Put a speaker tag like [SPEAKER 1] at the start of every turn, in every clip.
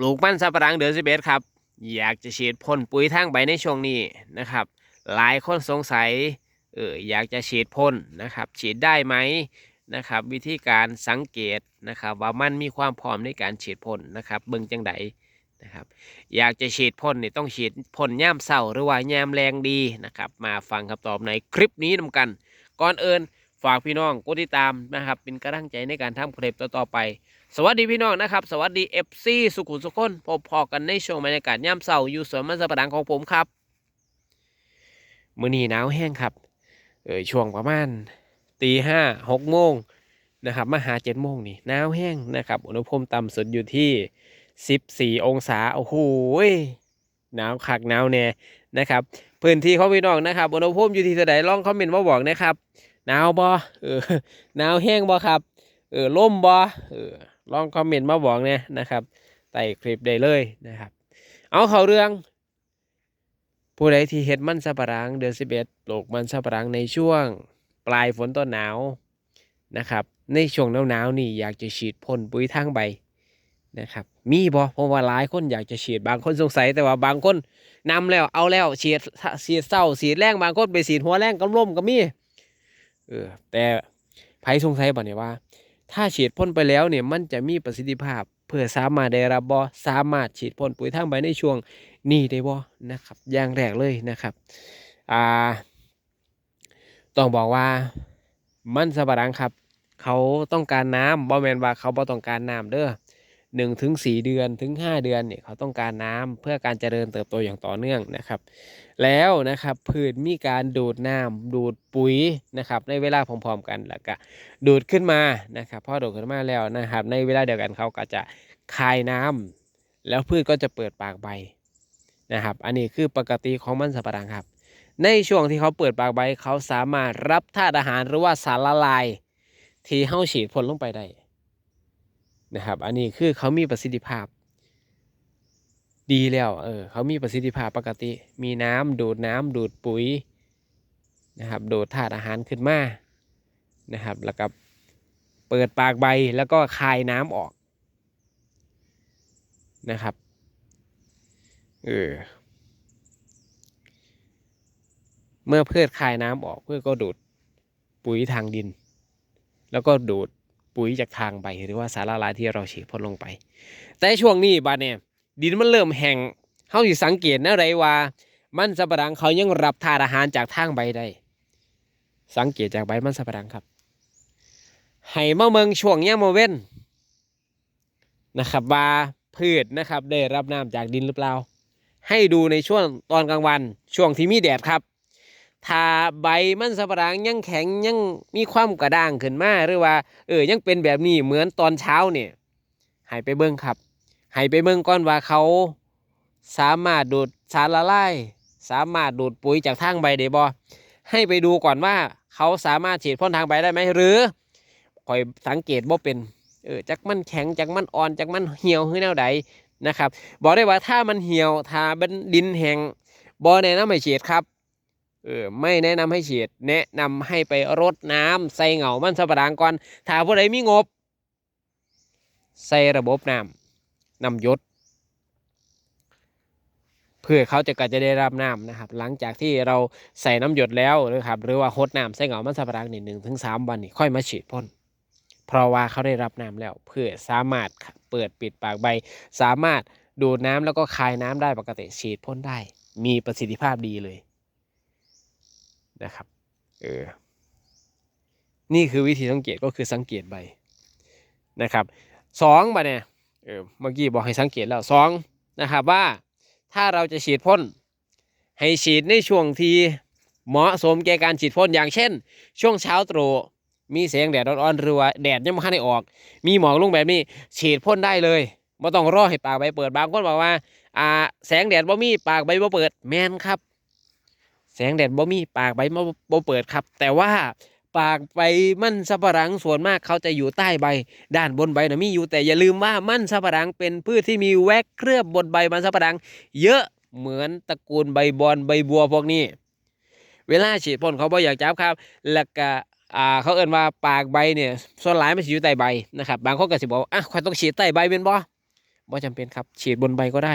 [SPEAKER 1] ปลูกมันสับปะหลังเดือนสิบเอ็ดครับ อยากจะฉีดพ่นปุ๋ยทางใบในช่วงนี้นะครับ หลายคนสงสัยเอออยากจะฉีดพ่นนะครับ ฉีดได้ไหมนะครับ วิธีการสังเกตนะครับ ว่ามันมีความพร้อมในการฉีดพ่นนะครับเบิ่งจังไดนะครับ อยากจะฉีดพ่นนี่ต้องฉีดพ่นย่ามเศร้าหรือว่าย่ามแรงดีนะครับ มาฟังคำตอบในคลิปนี้นำกัน ก่อนเอื่น ฝากพี่น้องกดติดตามนะครับ เป็นกำลังใจในการทำคลิปต่อๆไป สวัสดีพี่น้องนะครับ สวัสดี FC สุขุมสุขคนพบพอกันในช่วงบรรยากาศย่ำเสาอยู่สวนมันสปะหลังของผมครับ มื้อนี้หนาวแห้งครับเออช่วงประมาณตีห้าหกโมงนะครับมาหาเจ็ดโมงนี่หนาวแห้งนะครับอุณหภูมิต่ำสุดอยู่ที่สิบสี่องศาโอ้โหหนาวคักหนาวแน่นะครับ พื้นที่ของพี่น้องนะครับอุณหภูมิอยู่ที่เท่าใดลองคอมเมนต์มาบอกนะครับ หนาวบ่เออหนาวแห้งบ่ครับเออล่มบ่เออลองคอมเมนต์มาบอกเนี่ยนะครับใต้คลิปได้เลยนะครับ เอาเข้าเรื่อง ผู้ใดที่เฮ็ดมันสับปะหลังเดือนสิบเอ็ดปลูกมันสับปะหลังในช่วง ปลายฝนต้นหนาวนะครับ ในช่วงหนาวๆนี่อยากจะฉีดพ่นปุ๋ยทางใบนะครับ มีบ่เพราะว่าหลายคนอยากจะฉีดบางคนสงสัยแต่ว่าบางคนนำแล้วเอาแล้วฉีดฉีดเศร้าฉีดแรงบางคนไปฉีดหัวแรงกำล่มก็มี เออ แต่ไผสงสัยบ่เนี่ยว่า ถ้าฉีดพ่นไปแล้วเนี่ยมันจะมีประสิทธิภาพ เพื่อสามารถได้รับบ่สามารถฉีดพ่นปุ๋ยทางใบในช่วงนี้ได้บ่นะครับ อย่างแรกเลยนะครับอ่าต้องบอกว่ามันสำปะหลังครับ เขาต้องการน้ำบ่แมนว่าเขาบ่ต้องการน้ำเด้อ หนึ่งถึงสี่เดือนถึงห้าเดือนเนี่ยเขาต้องการน้ำเพื่อการเจริญเติบโตอย่างต่อเนื่องนะครับ แล้วนะครับพืชมีการดูดน้ำดูดปุ๋ยนะครับในเวลาพร้อมๆกันแล้วก็ดูดขึ้นมานะครับพอดูดขึ้นมาแล้วนะครับ ในเวลาเดียวกันเขาก็จะคายน้ำแล้วพืชก็จะเปิดปากใบนะครับ อันนี้คือปกติของมันสับปะหลังครับ ในช่วงที่เขาเปิดปากใบเขาสามารถรับธาตุอาหารหรือว่าสารละลาย ที่เฮาฉีดพ่นลงไปได้ นะครับ อันนี้คือเขามีประสิทธิภาพ ดีแล้วเออเขามีประสิทธิภาพปกติ มีน้ำดูดน้ำดูดปุ๋ยนะครับดูดธาตุอาหารขึ้นมานะครับ แล้วก็เปิดปากใบแล้วก็คายน้ำออกนะครับเออเมื่อพืชคายน้ำออกพืชก็ดูดปุ๋ยทางดิน แล้วก็ดูด ปุ๋ยจากทางใบหรือว่าสารละลายที่เราฉีดพ่นลงไป แต่ช่วงนี้บาเนี่ยดินมันเริ่มแห้งเขาสิสังเกตนะไรว่า มันสับปะหลังเขายังรับธาตุอาหารจากทางใบได้ สังเกตจากใบมันสับปะหลังครับให้มาเมืองช่วงย่ามมเว้นนะครับว่าพืชนะครับได้รับน้ำจากดินหรือเปล่า ให้ดูในช่วงตอนกลางวันช่วงที่มีแดดครับ ถ้าใบมันสับปะหลังยังแข็งยังมีความกระด้างขึ้นมาหรือว่า เออยังเป็นแบบนี้เหมือนตอนเช้าเนี่ยให้ไปเบิ้งครับให้ไปเบิ้งก่อนว่าเขา สามารถดูดสารละลายสามารถดูดปุ๋ยจากทางใบได้บ่ให้ไปดูก่อนว่าเขาสามารถฉีดพ่นทางใบได้ไหมหรือคอยสังเกตว่เป็นเออจากมันแข็งจากมันอ่อนจากมันเหี่ยวหรือแนวใดนะครับ บอกได้ว่าถ้ามันเหี่ยวถ้าเป็นดินแห้งบอแนะนำให้ฉีดครับ เออไม่แนะนำให้ฉีด แนะนำให้ไปรดน้ำใส่เหงามันสับปะหลังก่อนถ้าผู้ใดมีงบ ใส่ระบบน้ำน้ำหยศเพื่อเขาจะก็จะได้รับน้ำนะครับ หลังจากที่เราใส่น้ำหยดแล้วนะครับหรือว่าหดน้ำใส่เหงามันสับปะหลังนี่หนึ่งถึงสามวันนี่ค่อยมาฉีดพ่นเพราะว่าเขาได้รับน้ำแล้ว เพื่อสามารถเปิดปิดปากใบ สามารถดูดน้ำแล้วก็คายน้ำได้ปกติฉีดพ่นได้ มีประสิทธิภาพดีเลย นะครับเออนี่คือวิธีสังเกตก็คือสังเกตใบนะครับสองใบเนี่ยเออเมื่อกี้บอกให้สังเกตแล้วสองนะครับว่าถ้าเราจะฉีดพ่นให้ฉีดในช่วงที่เหมาะสมแก่การฉีดพ่นอย่างเช่น ช่วงเช้าตรู่มีแสงแดดอ่อนๆหรือว่าแดดยังไม่คันได้ออก มีหมอกลงแบบนี้ ฉีดพ่นได้เลยไม่ต้องรอให้ปากใบเปิดบางคนบอกว่าอ่า แสงแดดบ่มีปากใบบ่เปิดแมนครับ แสงแดดบ่มีปากใบบ่บ่เปิดครับ แต่ว่าปากใบมันสับปะหลังส่วนมากเขาจะอยู่ใต้ใบ ด้านบนใบนะมีอยู่แต่อย่าลืมว่ามันสับปะหลังเป็นพืชที่มีแวกเคลือบบนใบมันสับปะหลัง เยอะเหมือนตระกูลใบบอนใบบัวพวกนี้ เวลาฉีดพ่นเขาบ่อยากจับครับ แล้วก็อ่าเขาเอ่นว่าปากใบเนี่ยส่วนหลายมันสิอยู่ใต้ใบนะครับบางคนก็สิบอกอะข่อยต้องฉีดใต้ใบเป็นบ่ว่จำเป็นครับฉีดบนใบก็ได้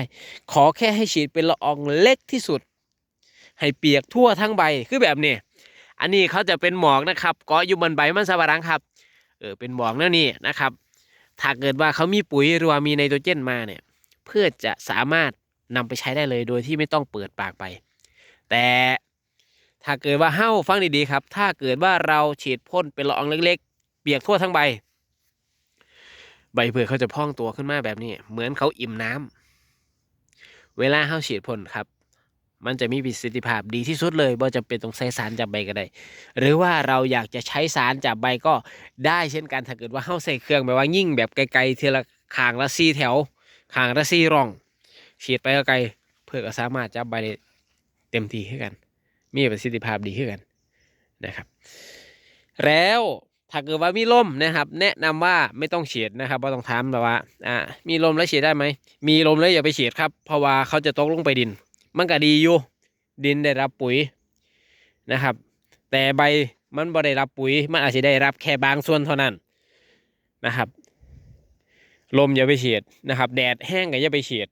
[SPEAKER 1] ขอแค่ให้ฉีดเป็นละอองเล็กที่สุด ให้เปียกทั่วทั้งใบคือแบบนี้อันนี้เขาจะเป็นหมอกนะครับเกาะอยู่บนใบมันสำปะหลังครับเออเป็นหมอกแล้วนี่นะครับ ถ้าเกิดว่าเขามีปุ๋ยหรือว่ามีไนโตรเจนมาเนี่ยเพื่อจะสามารถนำไปใช้ได้เลยโดยที่ไม่ต้องเปิดปากไป แต่ถ้าเกิดว่าเฮ้าฟังดีๆครับ ถ้าเกิดว่าเราฉีดพ่นเป็นละอองเล็ก ๆ เปียกทั่วทั้งใบ ใบเผือกเขาจะพองตัวขึ้นมาแบบนี้ เหมือนเขาอิ่มน้ำเวลาเฮ้าฉีดพ่นครับ มันจะมีประสิทธิภาพดีที่สุดเลยว่าจะเป็นต้องใช้สารจับใบก็ได้ หรือว่าเราอยากจะใช้สารจับใบก็ได้เช่นกันถ้าเกิดว่าเฮ้าใส่เครื่องแบบว่ายิ่งแบบไกลๆทีละขางละซีแถวขางละซีร่องฉีดไปไกลเพื่อก็สามารถจับใบได้เต็มที่ขึ้นกัน มีประสิทธิภาพดีขึ้นกันนะครับ แล้วถ้าเกิดว่ามีลมนะครับ แนะนำว่าไม่ต้องฉีดนะครับว่าต้องถามแต่ว่าอ่ามีลมแล้วฉีดได้ไหมมีลมแล้วอย่าไปฉีดครับเพราะว่าเขาจะตกลงไปดิน มันก็ดีอยู่ ดินได้รับปุ๋ยนะครับ แต่ใบมันบ่ได้รับปุ๋ย มันอาจจะได้รับแค่บางส่วนเท่านั้นนะครับ ลมอย่าไปเฉียดนะครับ แดดแห้งก็อย่าไปเฉียด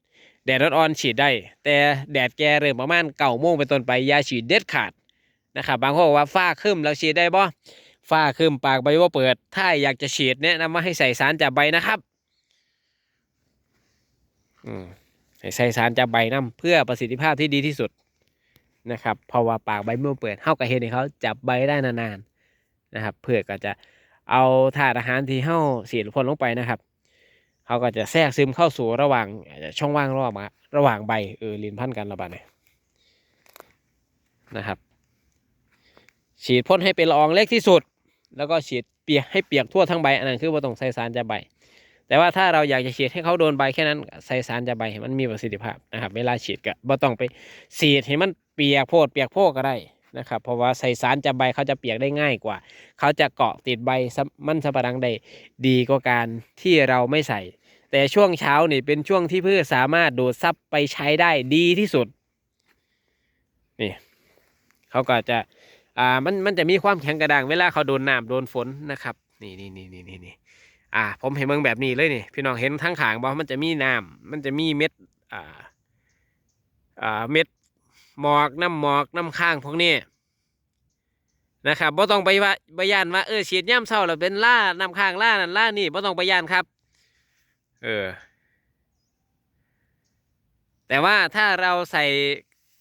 [SPEAKER 1] แดดอ่อนๆฉีดได้ แต่แดดแก่เริ่มประมาณเก่าโมงเป็นต้นไปอย่าฉีดเด็ดขาดนะครับ บางคนบอกว่าฝ้าครึ้มแล้วฉีดได้บ่ฝ้าครึ้มปากใบว่าเปิด ถ้าอยากจะฉีดแนะนำว่าให้ใส่สารจับใบนะครับ อืม ใส่สารจับใบนํเพื่อประสิทธิภาพที่ดีที่สุดนะครับเพราะว่าปากใบเมื่อเปิดเท่ากับเห็นเขาจับใบได้นานๆนะครับ เพื่อก็จะเอาธาตุอาหารที่เห่าฉีดพ่นลงไปนะครับเขาก็จะแทรกซึมเข้าสู่ระหว่างช่องว่างระหว่างระหว่างใบเออลินพันกันระบาดเนี่ยนะครับ ฉีดพ่นให้เป็นละอองเล็กที่สุด แล้วก็ฉีดเปียกให้เปียกทั่วทั้งใบอันนั้นคือว่าต้องใส่สารจะใบ แต่ว่าถ้าเราอยากจะฉีดให้เขาโดนใบแค่นั้นใส่สารจะใบให้มันมีประสิทธิภาพนะครับเวลาฉีดก็บ่ต้องไปฉีดให้มันเปียกโพดเปียกโพกก็ได้นะครับเพราะว่าใส่สารจะใบเขาจะเปียกได้ง่ายกว่า เขาจะเกาะติดใบซับมันสะปะรังได้ดีกว่าการที่เราไม่ใส่ แต่ช่วงเช้านี่เป็นช่วงที่พืชสามารถดูดซับไปใช้ได้ดีที่สุดนี่เขาก็จะอ่ามันมันจะมีความแข็งกระด้างเวลาเขาโดนน้ำโดนฝนนะครับ นี่นี่นี่นี่นี่ อ่า ผมเห็นเมืองแบบนี้เลยนี่พี่น้องเห็นทั้งขางบ่มันจะมีน้ำมันจะมีเม็ดอ่าอ่าเม็ดหมอกน้ำหมอกน้ำข้างพวกนี้นะครับบ่ต้องไปว่าไปย่านว่าเออฉีดย่ำเศร้าแล้วเป็นล่าน้ำข้างล่านั่นล่านี่บ่ต้องไปย่านครับ เออ แต่ว่าถ้าเราใส่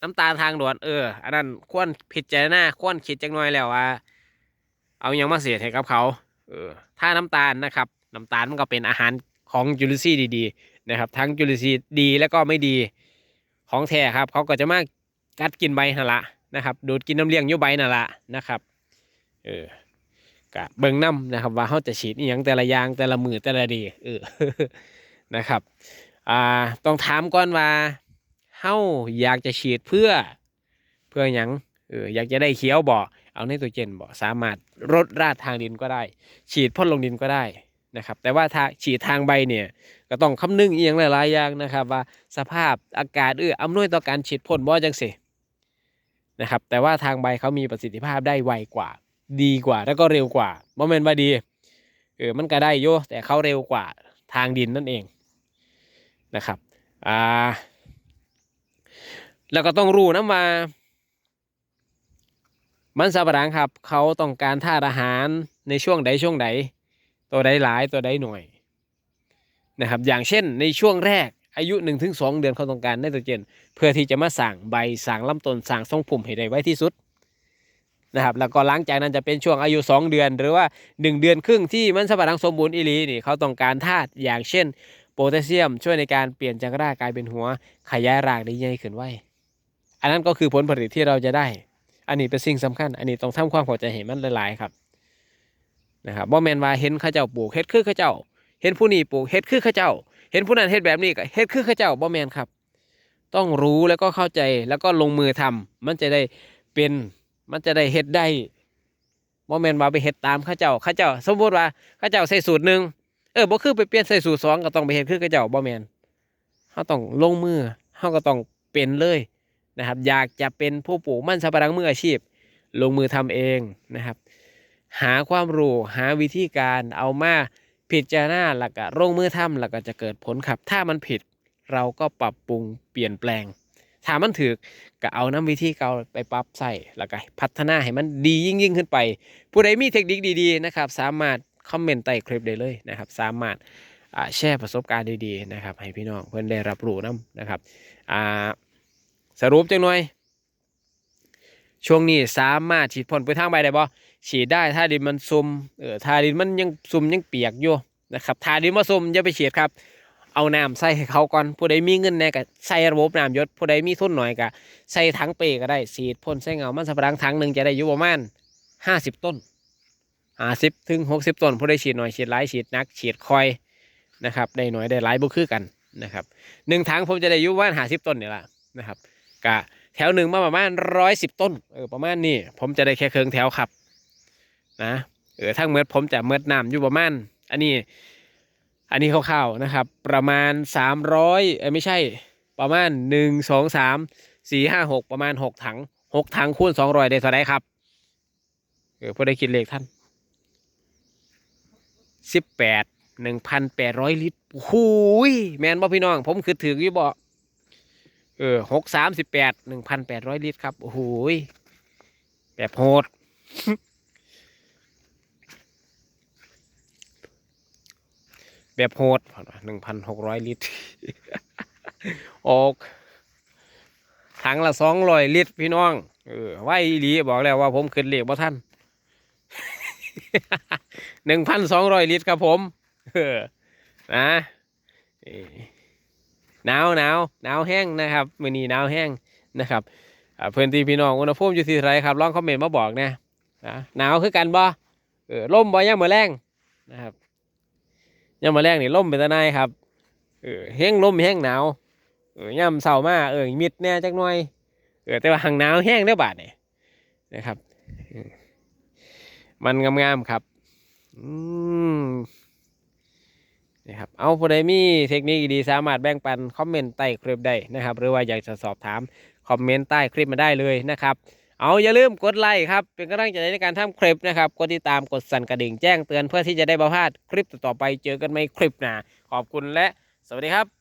[SPEAKER 1] น้ำตาลทางด่วนเออ อันนั้นควรพิดใจารณาควรคิดจักหน่อยแล้วว่า เอายังมาเสียให้กับเขา เออ ถ้าน้ำตาลนะครับ น้ำตาลมันก็เป็นอาหารของจุลินทรีย์ดีๆนะครับ ทั้งจุลินทรีย์ดีแล้วก็ไม่ดีของแท้ครับ เขาก็จะมากัดกินใบนั่นละนะครับ ดูดกินน้ำเลี้ยงยู่ใบนั่นละนะครับเออกะเบิ่งน้ำนะครับ ว่าเขาจะฉีดอย่างแต่ละอย่างแต่ละมือแต่ละดีเออนะครับอ่าต้องถามก่อนว่าเฮาอยากจะฉีดเพื่อเพื่อหยังเอออยากจะได้เขียวบ่เอาไนโตรเจนบ่สามารถรดราดทางดินก็ได้ ฉีดพ่นลงดินก็ได้ นะครับแต่ว่าถ้าฉีดทางใบเนี่ยก็ต้องคำนึงอีกอย่างหลายๆอย่างนะครับ ว่าสภาพอากาศเอื้ออำนวยต่อการฉีดพ่นบ่จังสินะครับแต่ว่าทางใบเขามีประสิทธิภาพได้ไวกว่า ดีกว่าแล้วก็เร็วกว่าบ่แม่นว่าดีเออมันก็ได้โยแต่เขาเร็วกว่าทางดินนั่นเองนะครับอ่าแล้วก็ต้องรู้นะว่ามันสับปะหลังครับ เขาต้องการธาตุอาหารในช่วงใดช่วงใด ตัวใดหลายตัวใดหน่วยนะครับอย่างเช่นในช่วงแรกอายุ1นถึงสเดือนเขาต้องการไนโตรเจน เพื่อที่จะมาสั่งใบสั่งลำต้นสั่งทรงพุ่มให้ได้ไว้ที่สุดนะครับแล้วก็หลังจากนั้นจะเป็นช่วงอายุ 2 เดือน หรือว่า 1 เดือนครึ่งที่มันสับปะหลังสมบูรณ์อีลีนี่เขาต้องการธาตุอย่างเช่น โพแทสเซียมช่วยในการเปลี่ยนจากรากกลายเป็นหัวขยายรากได้ใหญ่ขึ้นไวอันนั้นก็คือผลผลิตที่เราจะได้ อันนี้เป็นสิ่งสำคัญ อันนี้ต้องทำความเข้าใจให้มันหลายๆครับ นะครับบ่แมนว่าเห็นข้าเจ้าปลูกเฮ็ดคือข้าเจ้า เห็นผู้นี้ปลูกเฮ็ดคือข้าเจ้า เห็นผู้นั้นเฮ็ดแบบนี้ก็เฮ็ดคือข้าเจ้าบ่แมนครับ ต้องรู้แล้วก็เข้าใจแล้วก็ลงมือทำมันจะได้เป็นมันจะได้เฮ็ดได้บ่แมนว่าไปเฮ็ดตามข้าเจ้าข้าเจ้า สมมติว่าข้าเจ้าใส่สูตรหนึ่งเออบ่คือไปเปลี่ยนใส่สูตรสองก็ต้องไปเฮ็ดคือข้าเจ้าบ่แมนเฮาต้องลงมือเฮาก็ต้องเป็นเลยนะครับ อยากจะเป็นผู้ปลูกมันสำปะหลังมืออาชีพ ลงมือทำเองนะครับ หาความรู้หาวิธีการเอามาพิจารณาแล้วก็ลงมือทำแล้วก็จะเกิดผลครับ ถ้ามันผิดเราก็ปรับปรุงเปลี่ยนแปลงถ้ามันถือก็เอาน้ำวิธีเก่าไปปรับใส่แล้วก็พัฒนาให้มันดียิ่งยิ่งขึ้นไป ผู้ใดมีเทคนิคดีๆนะครับ สามารถคอมเมนต์ใต้คลิปได้เลยนะครับ สามารถแชร์ประสบการณ์ดีๆนะครับ ให้พี่น้องเพื่อนได้รับรู้นํนะครับสรุปจังหน่อย ช่วงนี้สามารถฉีดพ่นไปทางใบได้บ่ ฉีดได้ถ้าดินมันซุมเออถ้าดินมันยังซุมยังเปียกอยู่นะครับถ้าดินมาซุมอย่าไปฉีดครับ เอาน้ำใส่ให้เขาก่อนผู้ใดมีเงินแน่ก็ใส่ระบบน้ำยศผู้ใดมีทุนหน่อยก็ใส่ถังเปก็ได้ฉีดพ่นใส่เงามันสับปะหลังถังหนึ่งจะได้อยู่ประมาณห้าสิบต้นห้าสิบถึงหกสิบต้นผู้ใดฉีดหน่อยฉีดหลายฉีดนักฉีดคอยนะครับได้หน่อยได้หลายบุคือกันนะครับหนึ่งถังผมจะได้อยู่ประมาณห้าสิบต้นนี่แหละนะครับกะแถวหนึ่งมาประมาณร้อยสิบต้นเออประมาณนี้ผมจะได้แค่เครื่องแถวครับ นะเออทั้งเมื่อผมจะเมื่อน้ำอยู่ประมาณอันนี้อันนี้คร่าวๆนะครับ ประมาณสามร้อยเอ้ยไม่ใช่ประมาณหนึ่งสองสามสี่ห้าหกประมาณหกถังหกถังคูณสองร้อยได้เท่าไรครับเออพอได้คิดเลขท่านสิบแปดหนึ่งพันแปดร้อยลิตรโอ้โหยแมนบ่พี่น้อง ผมคือถืออยู่บ่เออหกสามสิบแปดหนึ่งพันแปดร้อยลิตรครับโอ้โหยแบบโหด แบบโหดหนึ่งพันหกร้อยลิตร ออก ถังละสองร้อยลิตรพี่น้อง เออไว้หลีบอกแล้วว่าผมขึ้นเลขบ่ท่านหนึ่งพันสองร้อยลิตรครับผมเออนะหนาวหนาวหนาวแห้งนะครับมือนี้หนาวแห้งนะครับเพื่อนที่พี่น้องอุณหภูมิอยู่ที่เท่าไรครับลองคอมเมนต์มาบอกนะนะหนาวคือกันบ่เออล่มบ่ยังมือแรงนะครับ ย่ำมาแรกนี่ล่มเป็นตาหนายครับเออแห้งล่มแห้งหนาวเออย่ำเศร้ามาเออมิดแน่จักหน่อยเออแต่ว่าหางหนาวแห้งเด้บาดเนี่ยนะครับ มันงามๆครับอืมนะครับ เอาผู้ใดมีเทคนิคดีๆสามารถแบ่งปันคอมเมนต์ใต้คลิปได้นะครับ หรือว่าอยากจะสอบถามคอมเมนต์ใต้คลิปมาได้เลยนะครับ เอาอย่าลืมกดไลค์ครับ เป็นกำลังใจในการทำคลิปนะครับ กดติดตามกดสั่นกระดิ่งแจ้งเตือนเพื่อที่จะได้บ่พลาดคลิปต่อไปเจอกันในคลิปหน้าขอบคุณและสวัสดีครับ